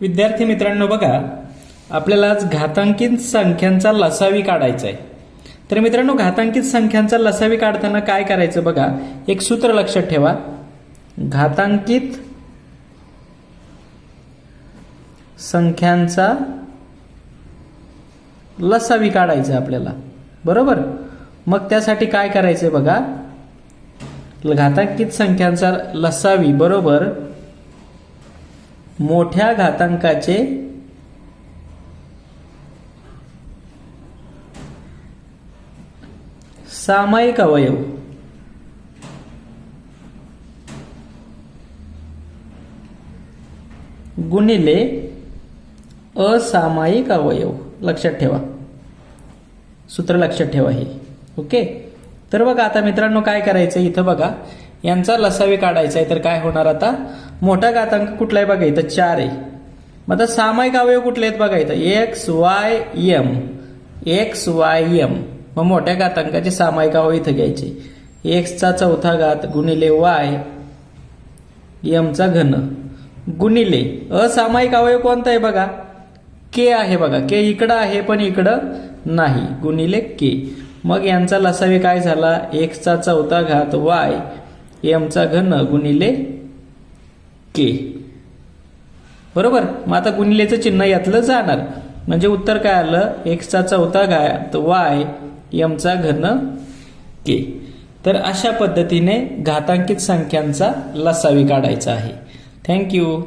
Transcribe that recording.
विद्यार्थी मित्रांनो बघा आपल्याला आज घातांकित संख्यांचा लसावी काढायचा आहे तर मित्रांनो घातांकित संख्यांचा लसावी काढताना काय करायचं बघा एक सूत्र लक्षात ठेवा. घातांकित संख्यांचा लसावी काढायचा आपल्याला. बरोबर? मग त्यासाठी काय करायचं बघा घातांकित संख्यांचा लसावी बरोबर? मोठ्या घातांकाचे सामायिक अवयव. गुणिले असामायिक अवयव. लक्षात ठेवा. सूत्र लक्षात ठेवा हे. ओके? तर बघा आता मित्रांनो काय करायचं? इथं बघा. यांचा लसावी काढायचा आहे तर काय होणार आता? मोठा घातांक कुठला आहे बघा इथं? चार आहे. मग आता सामायिक अवयव कुठले आहेत बघा इथं? X Y M X Y M मग मोठ्या घातांकाचे सामायिक अवयव इथं घ्यायचे. एक्सचा चौथा घात गुणिले वाय एमचा घन. गुणिले असामायिक अवयव कोणता आहे बघा? के आहे बघा. के इकडं आहे पण इकडं नाही. गुणिले के मग यांचा लसावी काय झाला? एक्सचा चौथा घात वाय एमचा घन गुणिले के. बरोबर? मग आता गुणिलेचं चिन्ह यातलं जाणार. म्हणजे उत्तर काय आलं? एक्सचा चौथा घात वाय एमचा घन के. तर अशा पद्धतीने घातांकित संख्यांचा लसावी काढायचा आहे. थँक्यू